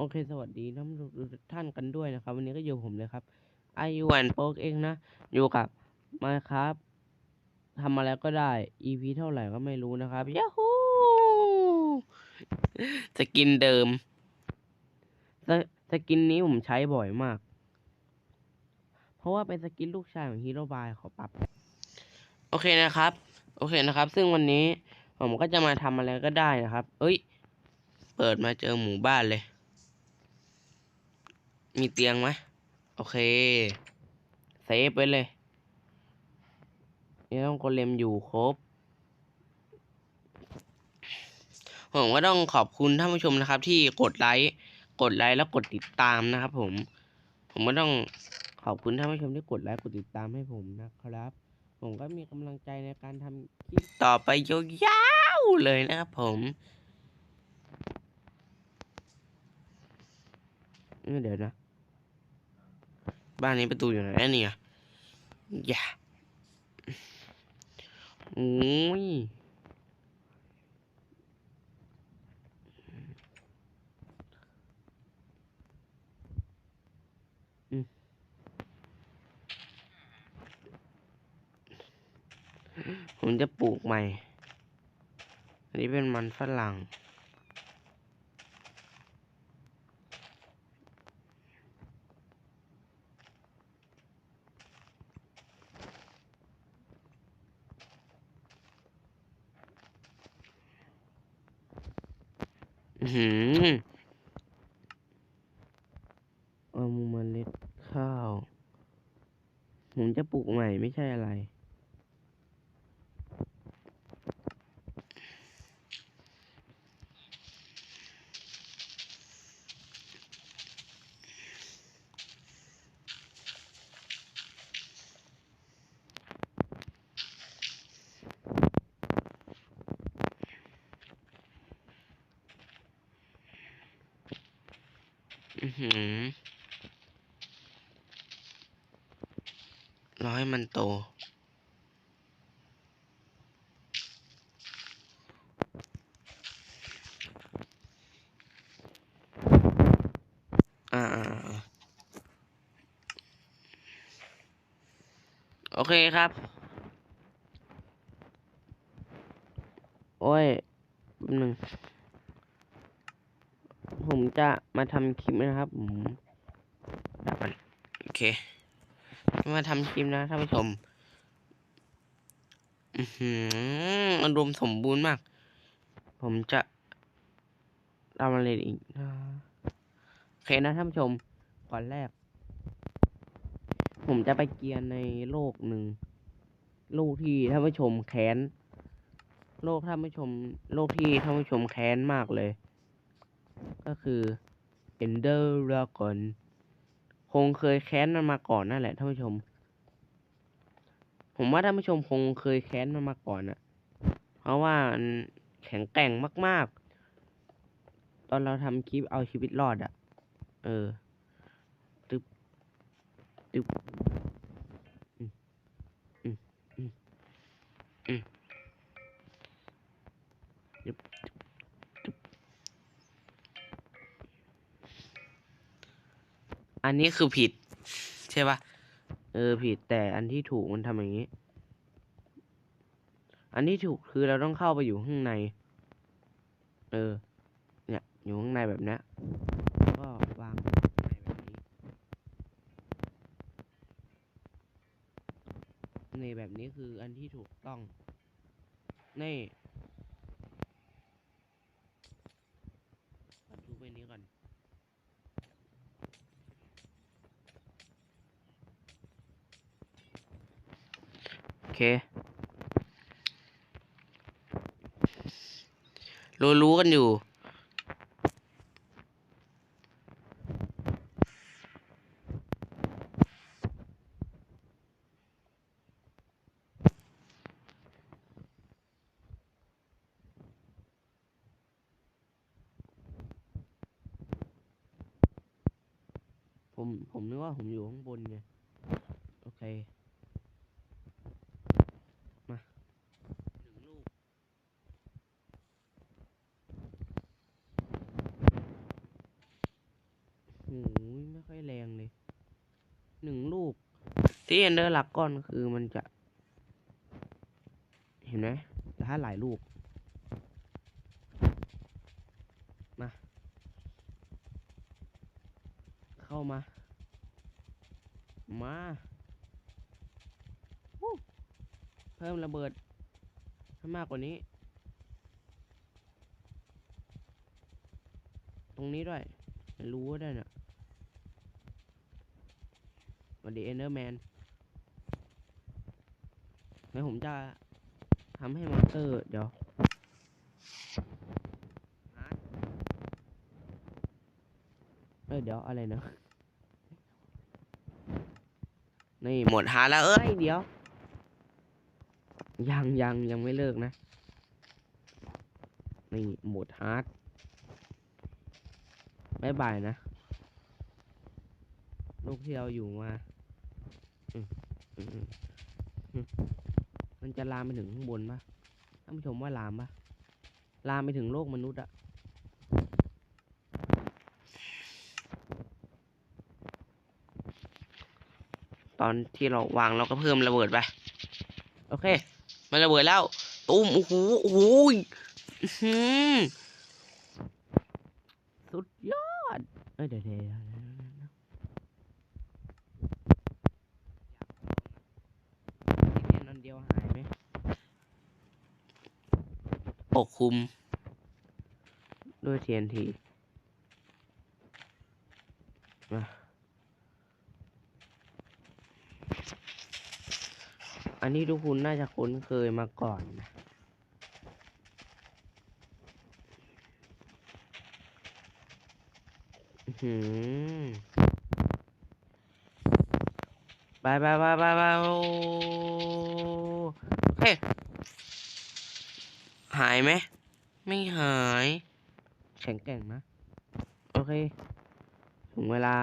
โอเค สวัสดีท่านผู้ท่านกันด้วยนะครับ วันนี้ก็อยู่ผมเลยครับไอวันโปกเองนะ อยู่กับมาครับทำอะไรก็ได้ EP เท่าไหร่ก็ไม่รู้นะครับยาฮูสกินเดิมสสกินนี้ผมใช้บ่อยมาก เพราะว่าเป็นสกินลูกชายของฮีโร่บายขอปรับโอเคนะครับ โอเคนะครับ ซึ่งวันนี้ผมก็จะมาทำอะไรก็ได้นะครับ เอ้ย เปิดมาเจอหมู่บ้านเลย มีเตียงไหมโอเคเซฟไว้เลยนี่ต้องโกเลมอยู่ครบผมก็ต้องขอบคุณท่านผู้ชมนะครับ ที่กดไลค์กดไลค์แล้วกดติดตามนะครับ ผม ผมก็ต้องขอบคุณท่านผู้ชมที่กดไลค์กดติดตามให้ผมนะครับ ผมก็มีกำลังใจในการทำคลิปต่อไปยาวๆเลยนะครับผมเดี๋ยวนะ บ้านนี้ประตูอยู่ไหนเนี่ยอย่าโอ้ยผมจะปลูกใหม่ อันนี้เป็นมันฝรั่ง อือหือเอามูเมล็ดข้าว ผมจะปลูกใหม่ไม่ใช่อะไร อือหือ รอให้มันโต อ่าอ่าอ่าโอเคครับ โอ้ยแป๊บหนึ่ง ผมจะ มาทำคลิปนะครับผมดับมันโอเค มาทำคลิปนะท่านผู้ชมอือหืออารมณ์สมบูรณ์มาก ผมจะทำอะไรอีกนะโอเคนะท่านผู้ชมก่อนแรก ผมจะไปเกียร์ในโลกหนึ่งโลกที่ท่านผู้ชมแค้นโลกท่านผู้ชม โลกที่ท่านผู้ชมแค้นมากเลย ก็คือ Ender Dragon คงเคยแค้นมันมาก่อนนั่นแหละท่านผู้ชม ผมว่าท่านผู้ชมคงเคยแค้นมันมาก่อนอะเพราะว่ามันแข็งแกร่งมาก ๆ ตอนเราทำคลิปเอาชีวิตรอดอะเออตึ๊บตึ๊บอืมอืมอืมอืมตึ๊บตึ๊บ อันนี้คือผิด ใช่ปะเออผิดแต่อันที่ถูกมันทำอย่างนี้ อันที่ถูกคือเราต้องเข้าไปอยู่ข้างใน เออ เนี่ย อยู่ข้างในแบบนี้ก็วางในแบบนี้ ในแบบนี้คืออันที่ถูกต้อง นี่ขอดูไปนี้ก่อน โอ เครู้รู้กันอยู่ ผม ผมนึกว่าผมอยู่ข้างบนไง โอเค มาหนึ่งลูก โหนึ่งลูก ที่เอนเดอร์ลักก้อนคือมันจะ เห็นไหมถ้าหลายลูกมาเข้ามา มาเพิ่มระเบิดให้มากกว่านี้ ตรงนี้ด้วยรู้ได้น่ะวัสดีเอนเดอร์แมน เดี๋ยวผมจะทำให้มอนสเตอร์ เดี๋ยวฮะเอ้ยเดี๋ยวอะไรนะนี่หมดหาแล้วเอ้ยเดี๋ยว ยังยังยังไม่เลิกนะนี่หมดฮาร์ดบายบายนะลูกที่เราอยู่มาอืมอืมอืมอื มันจะลามไปถึงข้างบนปะท่านผู้ชมว่าลามปะลามไปถึงโลกมนุษย์อะตอนที่เราวางเราก็เพิ่มระเบิดไป โอเค มันระเบิดแล้ว ตุ้ม โอ้โห โอ้ยอื้อหือสุดยอด เอ้ยเดี๋ยวเดี๋ยวเดี๋ยวเดี๋ยวเดี๋ยวเดี๋ยวอยากลองอะทีเดียวนันเดียวหายไหมปก คุม ด้วย TNT มาอันนี้ทุกคุณน่าจะคุ้นเคยมาก่อนนะอื้อหือไปไปไปไปไปโอเค หายไหม ไม่หาย แข็งแกร่งนะ โอเค ถึงเวลา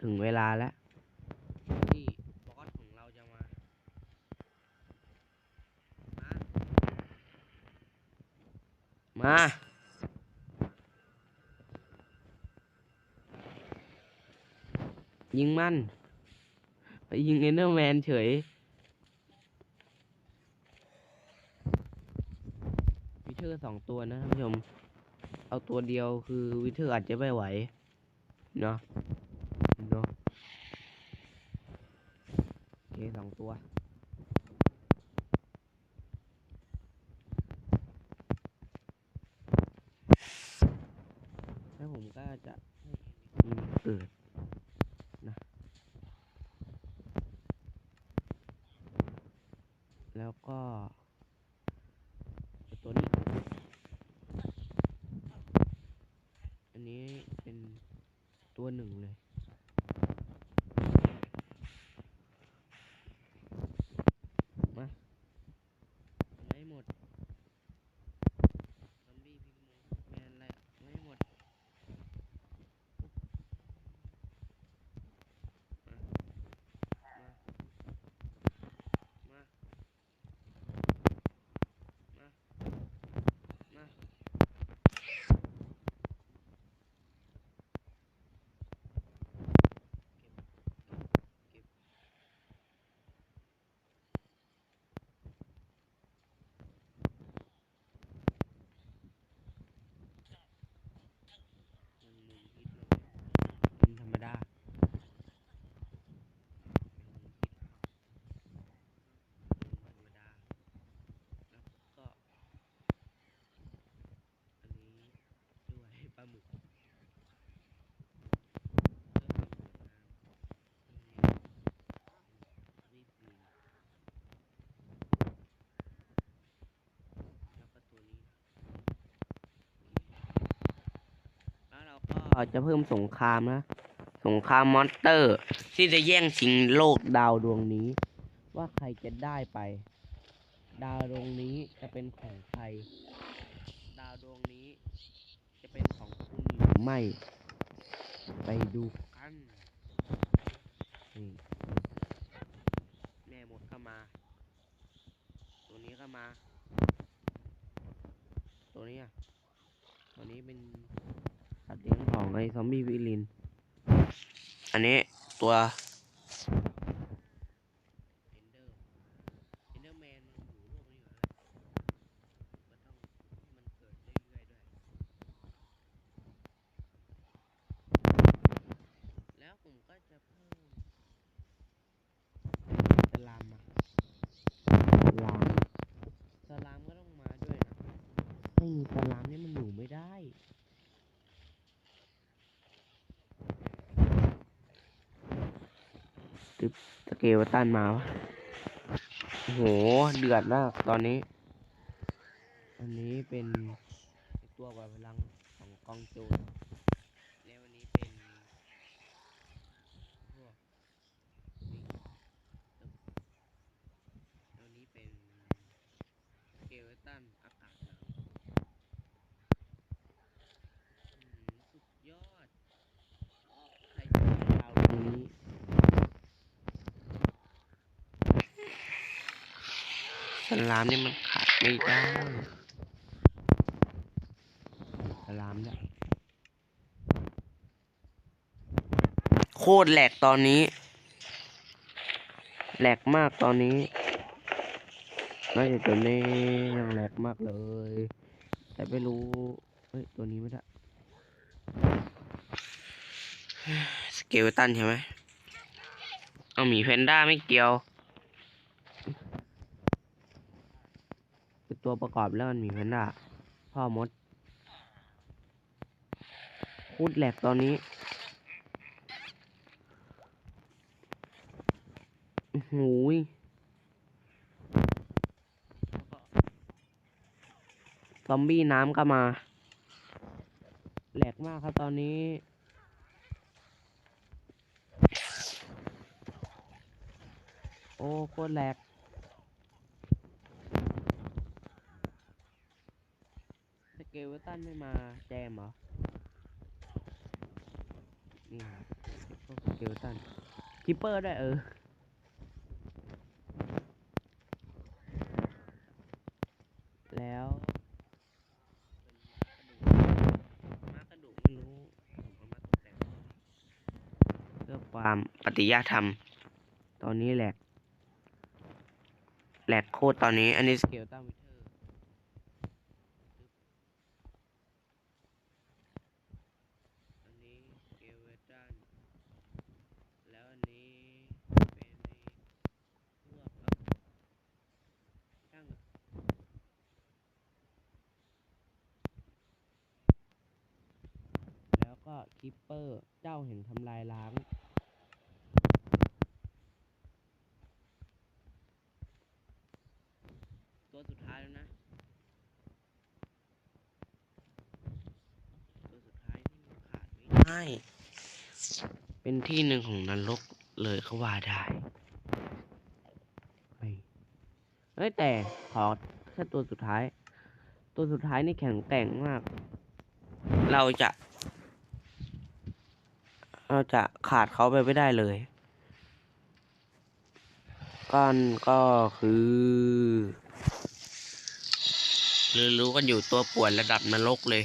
ถึงเวลาแล้ว ที่บอสของเราจะมา มายิงมัน ไปยิงเอนเดอร์แมนเฉย วิเทอร์สองตัวนะท่านผู้ชม เอาตัวเดียวคือวิเทอร์อาจจะไม่ไหว เนาะเนาะโอเคสองตัว แล้ เราจะเพิ่มสงครามนะ สงครามมอนสเตอร์ ที่จะแย่งชิงโลกดาวดวงนี้ ว่าใครจะได้ไป ดาวดวงนี้จะเป็นของใคร ดาวดวงนี้ จะเป็นของคุณหรือไม่ ไปดูกันแม่หมดก็มา ตัวนี้ก็มา ตัวนี้อะตัวนี้เป็น สัตว์เลี้ยงของไอ้ซอมบี้วิลิน อันนี้ตัวเอนเดอร์เอนเดอร์แมนมันอยู่โลกนี้อยู่แล้วก็ต้องให้มันเกิดเรื่อยๆด้วย แล้วผมก็จะเพิ่มสลามมาสลามสลามก็ต้องมาด้วยนะ ไม่มีสลามนี่มันอยู่ไม่ได้ตึ บสเกลตันมาวะโอ้โห เดือดมากตอนนี้ อันนี้เป็นตัวแบบพลังของกองโจรแล้วอันนี้เป็นพวกวันนี้เป็นสเกลตันอากาศหนาวอื้อหือสุดยอด ใครจะมีดาวดวงนี้ ส ลามนี่มันขาดไม่ได้สลามเนี่ยโคตรแหลกตอนนี้ แหลกมากตอนนี้น่าจะตัวนี้ยังแหลกมากเลย แต่ไม่รู้ เฮ้ย ตัวนี้ไม่ได้ สเกลตันใช่ไหม เอาหมีแพนด้าไม่เกี่ยว เป็น ตัวประกอบแล้วมันมีแพนด้าพ่อมดพูดแหลกตอนนี้อื้อหูยซอมบี้น้ำก็มา แหลกมากครับตอนนี้ โอ้โคตรแหลก สเกลตันไม่มาแจมเหรอ นี่พวกสเกลตันคิปเปอร์ได้เออแล้วมากระดูกไม่รู้ผมเอามาตกแต่งเพื่อความปฏิญาธรรม ตอนนี้แหลกแหลกโคตรตอนนี้อันนี้สเกลตันวิทอร์ อันนี้เกลเวตันแล้วอันนี้เป็นในพวกครับช่างอะแล้วก็ คิปเปอร์ เจ้าแห่งทำลายล้างตัวสุดท้ายแล้วนะ ตัวสุดท้ายนี่มันขาดไม่ได้ เป็นที่หนึ่งของนรกเลยเขาว่าได้เฮ้ยเฮ้ยแต่ขอแค่ตัวสุดท้าย ตัวสุดท้ายนี่แข็งแกร่งมาก เราจะ เราจะขาดเขาไปไม่ได้เลยก้อนก็คือรู้ๆกันอยู่ตัวป่วนระดับนรกเลย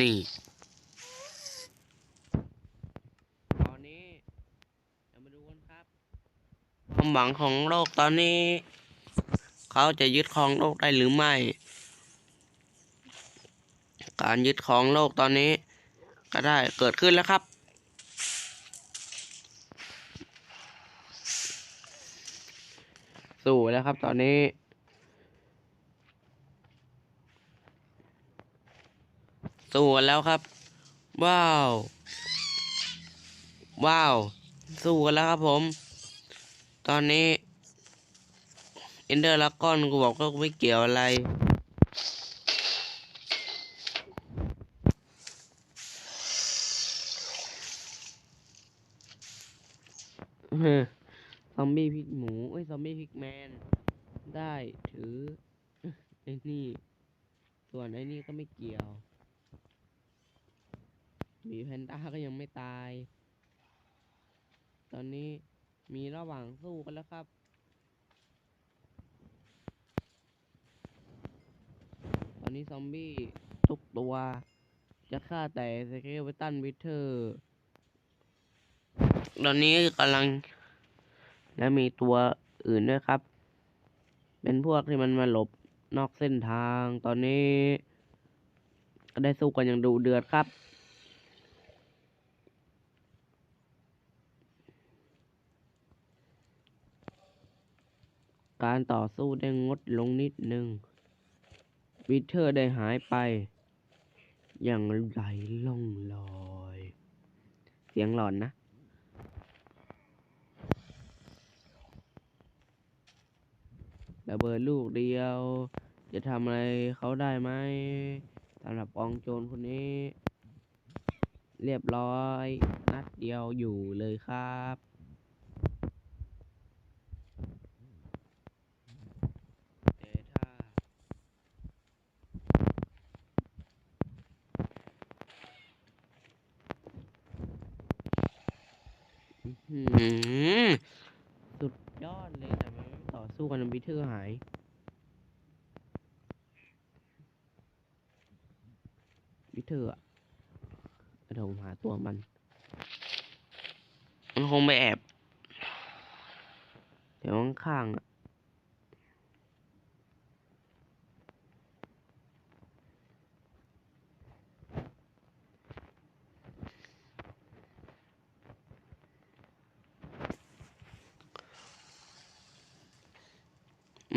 นี่ ตอนนี้เรามาดูกันครับ ความหวังของโลกตอนนี้ เขาจะยึดครองโลกได้หรือไม่ การยึดครองโลกตอนนี้ ก็ได้เกิดขึ้นแล้วครับ สู้แล้วครับ ตอนนี้ สู้กันแล้วครับ ว้าว ว้าว สู้กันแล้วครับผม ตอนนี้เอนเดอร์ลักก้อนกูบอกก็ไม่เกี่ยวอะไรเฮ้อ อมบี้พริกหมูเอ้ยซอมบี้พริกแมน ได้ถือไอ้นี่ ส่วนไอ้นี่ก็ไม่เกี่ยวหมีแพนด้าก็ยังไม่ตาย ตอนนี้มีระหว่างสู้กันแล้วครับ ตอนนี้ซอมบี้ทุกตัว จะฆ่าแต่สเกลเวตันวิเทอร์ ตอนนี้กำลัง และมีตัวอื่นด้วยครับ เป็นพวกที่มันมาหลบนอกเส้นทางตอนนี้ ก็ได้สู้กันอย่างดุเดือดครับ การต่อสู้ได้งดลงนิดนึงวิเทอร์ได้หายไป อย่างไหลล่องลอย เสียงหลอนนะ ระเบิดลูกเดียว จะทำอะไรเขาได้ไหมสำหรับปองโจรคนนี้ เรียบร้อย นัดเดียวอยู่เลยครับแต่ถ้า อื้อหือสุดยอดเลยแต่มันไม่ต่อ สู้กันบิเทอร์หายบิเทอร์อะเดี๋ยวผมหาตัวมัน มันคงไปแอบ เดี๋ยวข้างๆอะ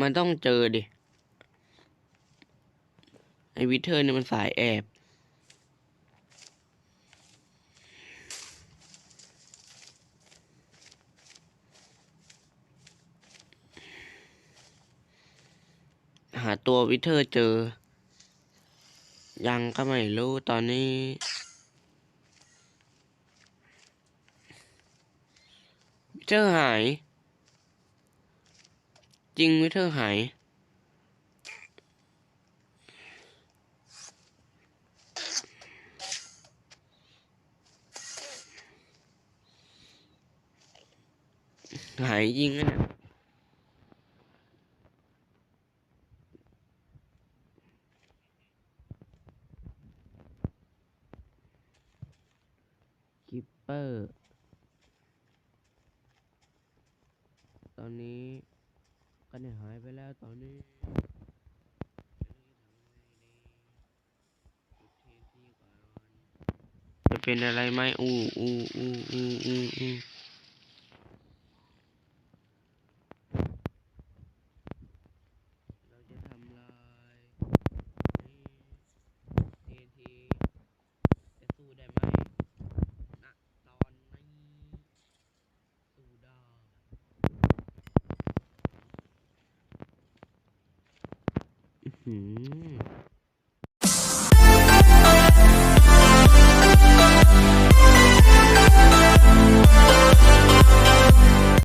มันต้องเจอดิ ไอวิเทอร์เนี่ยมันสายแอบหาตัววิเทอร์เจอ ยังก็ไม่รู้ตอนนี้ วิเทอร์หาย จริงวิเทอร์หาย หายจริงนะเนี่ย คิปเปอร์ ตอนนี้ก็เนี่ยหายไปแล้วตอนนี้ จะ เป็นอะไรไหมอู้อู้อู้อู้อู้